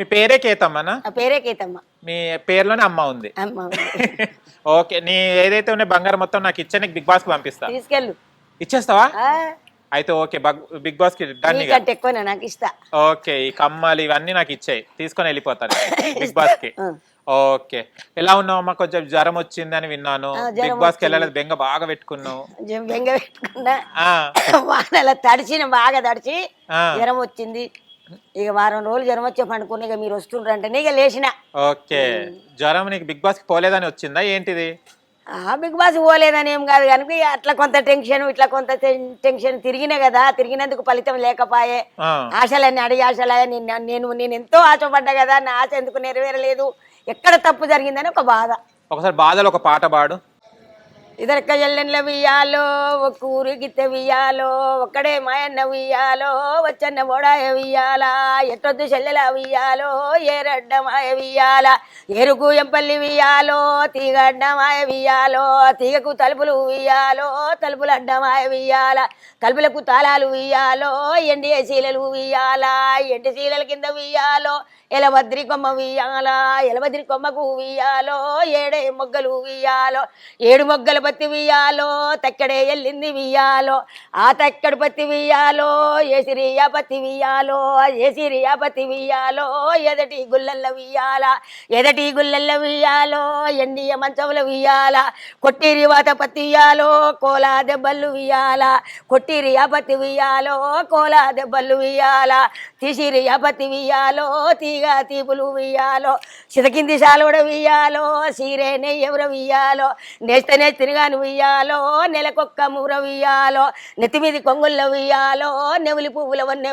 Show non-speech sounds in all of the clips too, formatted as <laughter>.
మీ పేరే కేతమ్మనా? పేరే కేతమ్మ. మీ పేరులోనే అమ్మ ఉంది. అమ్మ <laughs> ఓకే నీ ఏదైతే ఉన్నాయి బంగారం మొత్తం నాకు ఇచ్చే నీకు బిగ్ బాస్కి పంపిస్తా. తీసుకెళ్ళు. ఇచ్చేస్తావా? ఆ, అయితే ఓకే బగ్- బాస్కి డన్ ఇక. నీకంటే ఎక్కువనే నాకు ఇస్తా. ఓకే ఈ కమ్మలు ఇవన్నీ నాకు ఇచ్చాయి తీసుకొని వెళ్ళిపోతాను <laughs> బిగ్ బాస్కి ఆ. ఓకే ఎలా ఉన్నావు అమ్మా? కొంచెం జ్వరం వచ్చిందని విన్నాను. ఆ, జ్వరం బిగ్ బాస్కి వెళ్ళలేదు బెంగ బాగా పెట్టుకున్నావు. కొంచెం బెంగ పెట్టుకున్నా. ఆ, <laughs> వానల తడిచిన బాగా తడిచి ఆ. జ్వరం వచ్చింది. ఇక వారం రోజులు జ్వరం వచ్చే పండుకుని ఇక మీరు వస్తుండ్రంటే ఇక లేచిన. ఓకే. జ్వరం నీకు బిగ్ బాస్కి పోలేదని వచ్చిందా? ఏంటిది? ఆ బిగ్ బాస్ పోలేదని ఏం కాదు కనుక ఇక అట్లా కొంత టెన్షన్ ఇట్లా కొంత టెన్- టెన్షన్ తిరిగిన కదా తిరిగినందుకు ఫలితం లేకపాయే ఆ, ఆశలన్నీ అడిగి ఆశలే నేను నేను నేను ఎంతో ఆశపడ్డా కదా నా ఆశ ఎందుకు నెరవేరలేదు? ఎక్కడ తప్పు జరిగిందని ఒక బాధ. ఒకసారి బాధలో ఒక పాట పాడు. ఇదరక్క ఎల్లెండ్ల వియ్యాలో ఒక ఊరిగిత్తె వియ్యాలో ఒక్కడే మాయన్న వియ్యాలో వచ్చన్న బోడాయ వియ్యాలా ఎట్టొద్దు చెల్లెల వియ్యాలో ఏరడ్డ మాయ వియ్యాల ఎరుకు ఎంపల్లి వియ్యాలో తీగ అడ్డమాయ వియ్యాలో తీగకు తలుపులు వియ్యాలో తలుపులు అడ్డమాయ వియ్యాల తలుపులకు తాళాలు వియ్యాలో ఎండి శీలలు వియ్యాలా ఎండి శీలల కింద వియ్యాలో ఎలబద్రి కొమ్మ వియ్యాలా ఎలబద్రి కొమ్మకు వియ్యాలో ఏడే మొగ్గలు వియ్యాలో ఏడు మొగ్గలు పత్తి వియ్యాలో తక్కడే ఎల్లింది వియ్యాలో. ఆ తక్కడి పత్తి వియ్యాలో ఏసిరియా పత్తి వియ్యాలో ఏసిరియా పత్తి వియ్యాలో ఎదటి గుల్లల్ల వియ్యాల ఎదటి గుల్లల్ల వియ్యాలో ఎండియ మంచముల వియ్యాల కొట్టిరి వాత పత్తి వియ్యాలో కోలా దెబ్బలు వియ్యాల కొట్టిరి పత్తి వియ్యాలో కోలా దెబ్బలు వియ్యాల తీసిరి పత్తి వియ్యాలో తీగ తీపులు వియ్యాలో చితకింది సాలోడ వియ్యాలో సీరేనే ఎవరు వియ్యాలో నేస్తనే తిరగాను వియ్యాలో నెలకొక్క మూర వియ్యాలో నెత్తిమీది కొంగుల్ల వియ్యాలో నెమిలి పువ్వుల వన్న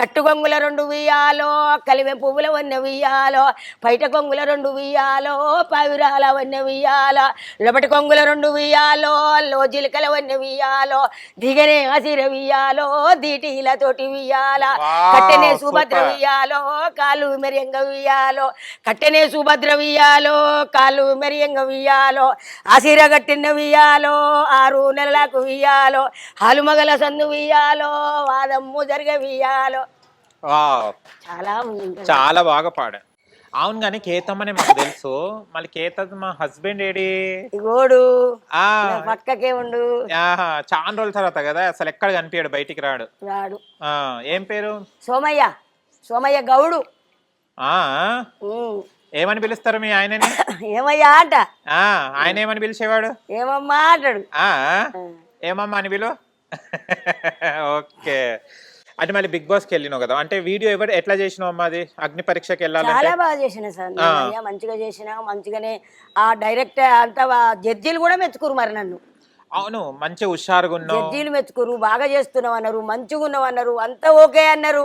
కట్టు కొంగుల రెండు వియ్యాలో కలివె పువ్వుల వన్న వియ్యాలో పైట కొంగుల రెండు వియ్యాలో పావిరాల వన్న వియ్యాల లోపటి కొంగుల రెండు వియ్యాలో లో జిలకల వన్న వియ్యాలో దిగనే ఆసిర వియ్యాలో దీటిలతోటి వియ్యాల వావ్, కట్టెనే సుభద్ర. వియ్యాలో కాలు మెరియంగ వియ్యాలో కట్టెనే సుభద్ర వియ్యాలో కాలు మెరియంగ వియ్యాలో ఆసిర కట్టిన వియ్యాలో ఆరు నెలలకు వియ్యాలో హాలుమగల సందు వియ్యాలో వాదమ్ము జరగ వియ్యాలో చాలా. చాలా బాగా పాడా అవును కానీ కేతమ్మనే మాకు తెలుసు. మళ్ళీ కేతమ్మ మా హస్బెండ్ ఏడి? నా పక్కకే ఉండు. చాలా రోజుల తర్వాత కదా అసలు ఎక్కడ కనిపించాడు బయటికి రాడు. రాడు. ఆ ఏం పేరు? సోమయ్య. సోమయ్య గౌడు. ఏమని పిలుస్తారు మీ ఆయనని? ఏమయ్యా అంట? ఆ ఆయన ఏమని పిలిచేవాడు? ఏమమ్మా అంటాడు. ఆ ఏమమ్మా అని పిలు? ఓకే. అంటే మళ్ళీ బిగ్ బాస్కి వెళ్ళినావు కదా. అంటే వీడియో ఎవరు ఎట్లా చేసినావు అమ్మా అది? అగ్ని పరీక్షకి వెళ్ళాలంటే? చాలా బాగా చేసిన సార్ మంచిగా చేసిన మంచిగానే ఆ డైరెక్ట్ అంతా జడ్జీలు కూడా మెచ్చుకురు మరి నన్ను. అవును మంచి హుషారుగా ఉన్నావు. జడ్జీలు మెచ్చుకురు బాగా చేస్తున్నావు అన్నారు మంచిగా ఉన్నావు అన్నారు అంతా ఓకే అన్నారు.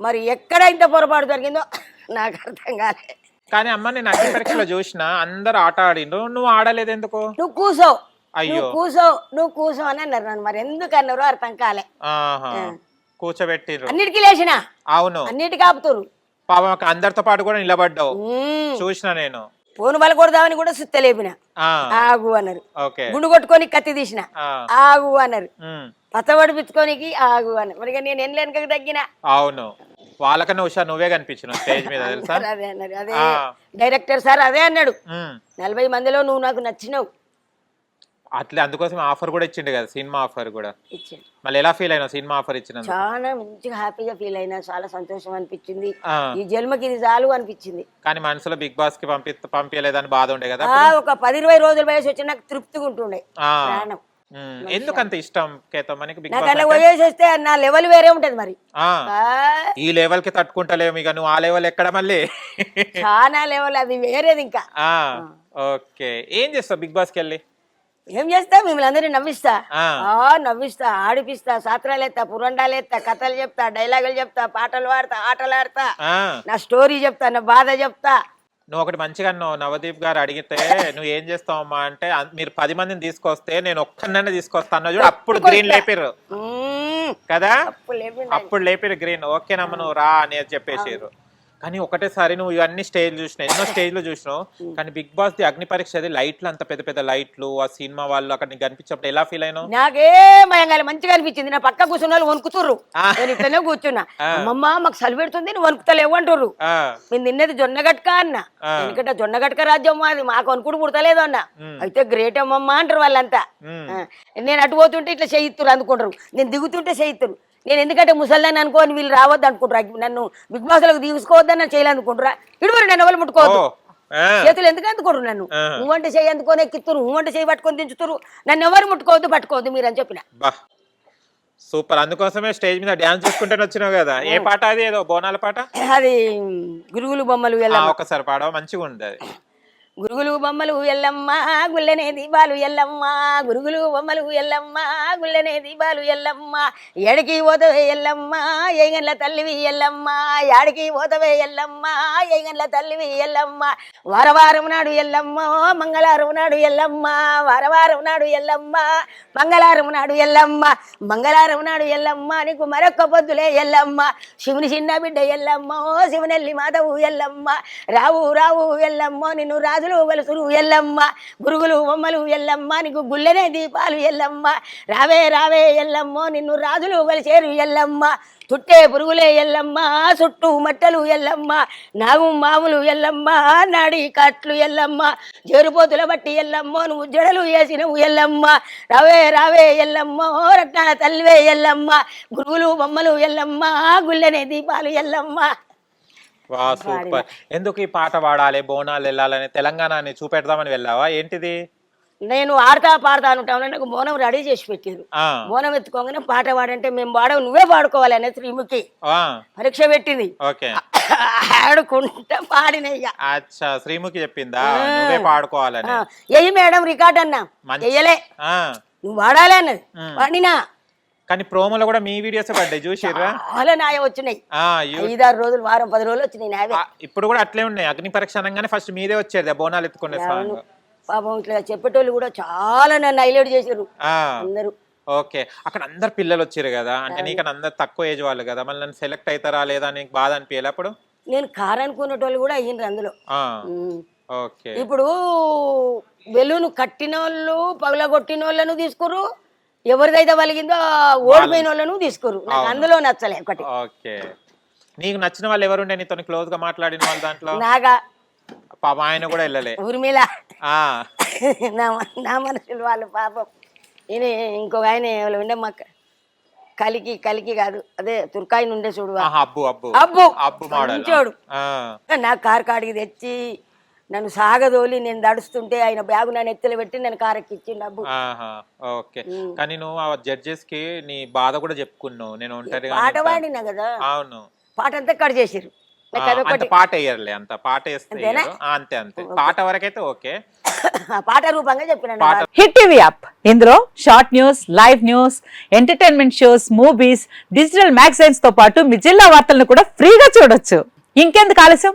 మరి ఎక్కడ ఇంత పొరపాటు జరిగిందో నాకు అర్థం కాలే. కానీ అమ్మ నేను అగ్ని పరీక్షలో చూసిన అందరు ఆట ఆడిండ్రు. నువ్వు ఆడలేదు ఎందుకు నువ్వు కూసో అయ్యో. నువ్వు కూసో నువ్వు కూసో అని అన్నారు నన్ను మరి. ఎందుకు అన్నారు అర్థం కాలే. ఆహా. కూర్చోబెట్టిర్రు. అన్నిటికీ లేచిన? అవును. అన్నిటికీ ఆపుతురు పాపం అందరితో పాటు కూడా నిలబడ్డావు. ఉమ్. చూసిన నేను. పోను బల కొడదామని కూడా సుత్తలేపిన ఆ. ఆగు అన్నారు. ఓకే. గుండు కొట్టుకొని కత్తి తీసిన. ఆ. ఆగు అన్నారు. ఉమ్, పచ్చబడి పిచ్చుకోనికి ఆగు అన్నారు. మరి ఇక నేను ఎన్ని వెనకకి తగ్గిన? అవును. వాళ్ళకన్నా హుషారు నువ్వే కనిపించిన స్టేజ్ మీద తెలుసా? అదే అన్నారు. అదే ఆ. డైరెక్టర్ సార్ అదే అన్నాడు. ఉమ్, నలభై మందిలో నువ్వు నాకు నచ్చినావు. అట్లే అందుకోసం ఆఫర్ కూడా ఇచ్చిండు కదా సినిమా ఆఫర్ కూడా. ఇచ్చాను మళ్ళీ ఎలా ఫీల్ అయినావు సినిమా ఆఫర్ ఇచ్చినందుకు? చాలా మంచిగా హ్యాపీగా ఫీల్ అయినా చాలా సంతోషం అనిపించింది. ఆ, ఈ జన్మకి ఇది చాలు అనిపించింది. కానీ మనసులో బిగ్ బాస్కి పంపి పంపించలేదని బాధ ఉండే కదా ఆ ఒక పది ఇరవై రోజుల వయసు వచ్చి నాకు తృప్తిగా ఉంటుండే. ఆ, ప్రాణం. ఎందుకు అంత ఇష్టం కేతం? మనకి బిగ్ నాకు వస్తే నా లెవెల్ వేరే ఉంటది మరి. ఈ లెవెల్కి తట్టుకుంటలేము ఇక నువ్వు ఆ లెవెల్ ఎక్కడ మళ్ళీ? చాలా లెవెల్ అది వేరేది ఇంకా. ఓకే. ఏం చేస్తావు బిగ్ బాస్కి వెళ్ళి? ఏం చేస్తా? మిమ్మల్ని అందరినీ నవ్విస్తా. నవ్విస్తా ఆడిపిస్తా సాత్రాలు ఎత్తా పురండాలు ఎత్తా కథలు చెప్తా డైలాగులు చెప్తా పాటలు పాడతా ఆటలు ఆడతా నా స్టోరీ చెప్తా నా బాధ చెప్తా. నువ్వు ఒకటి మంచిగా అన్నావు. నవదీప్ గారు అడిగితే నువ్వు ఏం చేస్తావమ్మా అంటే "అన్- మీరు పది మందిని తీసుకొస్తే నేను ఒక్కనైనా తీసుకొస్తా అన్న చూడు అప్పుడు గ్రీన్ లేపిర్రు. మ్మ్. కదా. అప్పుడు లేపిరు గ్రీన్ ఓకేనమ్మా నువ్వు రా అని చెప్పేసారు కానీ ఒకటేసారి నువ్వు ఇవన్నీ స్టేజ్ చూసినావు. ఎన్నో స్టేజ్లు చూసినావు. కానీ బిగ్ బాస్ ది అగ్ని పరీక్ష అది లైట్లు అంత పెద్ద పెద్ద లైట్లు ఆ సినిమా వాళ్ళు అక్కడ నీకు కనిపించినప్పుడు ఎలా ఫీల్ అయినావు? నాకే భయంగా మంచిగా అనిపించింది. నా పక్క కూర్చున్న వాళ్ళు వణుకుతుర్రు. నేను ఇట్లనే కూర్చున్నా. అమ్మమ్మ మాకు సలి పెడుతుంది నువ్వు వణుకుతలేవు అంటుర్రు. ఆ, మేము తిన్నది జొన్న గట్క అన్న. ఎందుకంటే జొన్న గట్క రాజ్యం మాది. మాకు అనుకుడు పుడతలేదు అన్న. అయితే గ్రేట్ అమ్మమ్మ అంటారు వాళ్ళంతా. నేను అటు పోతుంటే ఇట్లా చేయిత్తురు అందుకుంటారు. నేను దిగుతుంటే చేయిత్తురు నేను ఎందుకంటే ముసల్దాన్ని అనుకోని వీళ్ళు రావద్దు అనుకుంటారు. నన్ను బిగ్ బాస్లకు తీసుకోవద్దని నన్ను చేయాలి అనుకుంటారా. ఇడువరు నన్ను ఎవరు ముట్టుకోవద్దు? చేతులు ఎందుకు అందుకోరు నన్ను. నువ్వంటే చేయి అందుకొని ఎక్కిత్తురు నువ్వంటే చేయి పట్టుకొని దించుతురు. నన్ను ఎవరు ముట్టుకోవద్దు పట్టుకోవద్దు మీరు అని చెప్పిన. బా. సూపర్. అందుకోసమే స్టేజ్ మీద డాన్స్ చూసుకుంటేనే వచ్చినావు కదా. ఏ పాట అది ఏదో బోనాల పాట? అది గురుగులు బొమ్మలు ఒకసారి పాడవ మంచిగా ఉంది గురుగులు బొమ్మలు ఎల్లమ్మ గుల్లనే దీపాలు ఎల్లమ్మ గురుగులు బొమ్మలు ఎల్లమ్మ గుల్లనే దీపాలు ఎల్లమ్మ. ఎడికి పోతవే ఎల్లమ్మ ఏగన్ల తల్లివి ఎల్లమ్మ. యాడికి పోతవే ఎల్లమ్మ ఏగన్ల తల్లివి ఎల్లమ్మ. వారవారం నాడు ఎల్లమ్మ మంగళవారం నాడు ఎల్లమ్మ. వారవారం నాడు ఎల్లమ్మ మంగళవారం నాడు ఎల్లమ్మ. మంగళవారం నాడు ఎల్లమ్మ నీకు మరొక్క పొద్దులే ఎల్లమ్మ. శివుని చిన్న బిడ్డ ఎల్లమ్మ శివనెల్లి మాధవు ఎల్లమ్మ. రావు రావు ఎల్లమ్మ నిన్ను రాజులు వలసులు ఎల్లమ్మ గురుగులు బొమ్మలు ఎల్లమ్మ నీకు గుల్లెనే దీపాలు ఎల్లమ్మ. రావే రావే ఎల్లమ్మో నిన్ను రాజులు వలిచేరు ఎల్లమ్మ. చుట్టే పురుగులే ఎల్లమ్మ చుట్టూ మట్టలు ఎల్లమ్మ. నాగు మాములు ఎల్లమ్మ నాడి కట్లు ఎల్లమ్మ. జరుపోతుల బట్టి ఎల్లమ్మో నువ్వు జడలు వేసినవు ఎల్లమ్మ. రావే రావే ఎల్లమ్మో రత్నాల తల్లివే ఎల్లమ్మ. గురువులు బొమ్మలు ఎల్లమ్మ గుల్లెనే దీపాలు ఎల్లమ్మ. వా సూపర్. ఎందుకు ఈ పాట పాడాలి బోనాలు వెళ్ళాలని తెలంగాణని చూపెడదామని వెళ్ళావా? ఏంటిది? నేను ఆడతా పాడతా అనుంటాను నాకు బోనం రెడీ చేసి పెట్టారు బోనం ఎత్తుకోగానే పాట పాడంటే మేము పాడవు నువ్వే పాడుకోవాలి అనే శ్రీముఖి పరీక్ష పెట్టింది. ఓకే. ఆడుకుంటా పాడినయ్యా. అచ్చా శ్రీముఖి చెప్పిందా? నువ్వే పాడుకోవాలని. ఎయ్యి మేడం రికార్డ్ అన్నా. ఎయ్యలే నువ్వు వాడాలి అన్నది. ఉమ్. కానీ ప్రోమోలో కూడా మీ వీడియోస్ పడ్డాయి? చూసిర్రా? చాలా నాయ వచ్చినాయి. ఐదారు రోజులు వారం పది రోజులు వచ్చినాయి నావే ఇప్పుడు కూడా అట్లే ఉన్నాయి. అగ్ని పరీక్ష అనగానే ఫస్ట్ మీదే వచ్చేది ఆ బోనాలు ఎత్తుకునే పాపం ఇట్లా చెప్పేటోళ్ళు కూడా చాలా నన్ను హైలైట్ చేసారు ఆ అందరూ. ఓకే. అక్కడ అందరు పిల్లలు వచ్చారు కదా? అంటే నీకన్నా అందరు తక్కువ ఏజ్ వాళ్ళు కదా? మళ్ళీ నన్ను సెలెక్ట్ అవుతారా లేదా నీకు బాధ అనిపించాలి అప్పుడు? నేను కారు అనుకునేటోళ్ళు కూడా అయ్యిండ్రు అందులో. ఓకే. ఇప్పుడు బెలూన్ కట్టిన వాళ్ళు పగలగొట్టిన వాళ్ళను తీసుకురు ఎవరిదైతే వలిగిందో ఓడిపోయిన వాళ్ళను. తీసుకురు. నాకు అందులో నచ్చలే ఒకటి. ఓకే. నీకు నచ్చిన వాళ్ళు ఎవరుండే నీతో క్లోజ్గా మాట్లాడిన వాళ్ళు దాంట్లో? నాగా. పాప ఆయన కూడా వెళ్ళలే. ఊర్మిళ. <laughs> నా మనుషులు వాళ్ళు పాపం. ఈయన ఇంకొక ఆయన ఎవరు ఉండే? మా కలికి కలికి కాదు. అదే తుర్కాయన ఉండే చూడు. అబ్బు అబ్బు. అబ్బు. అబ్బు మంచోడు. నా కారు కాడికి తెచ్చి నన్ను సాగదోలి నేను దడుస్తుంటే ఆయన బ్యాగు నన్ను ఎత్తులు పెట్టి నేను కారు ఎక్కిచ్చిండు అబ్బు. ఆహా ఓకే. కానీ నువ్వు ఆ జడ్జెస్కి నీ బాధ కూడా చెప్పుకున్నావు. నేను ఒంటరిగా పాట. పాడినా కదా? అవును. పాట అంతా కట్ అంత అదొకటి పాట వేయరులే అంత పాట వేస్తే అంతే అంతే. పాట వరకైతే ఓకే. పాట రూపంగా చెప్పిన పాట హిట్ టీవీ యాప్. ఇందులో short news live news entertainment shows movies digital మ్యాగజైన్స్తో పాటు మీ జిల్లా వార్తలను కూడా ఫ్రీగా చూడొచ్చు. ఇంకెందుకు ఆలస్యం?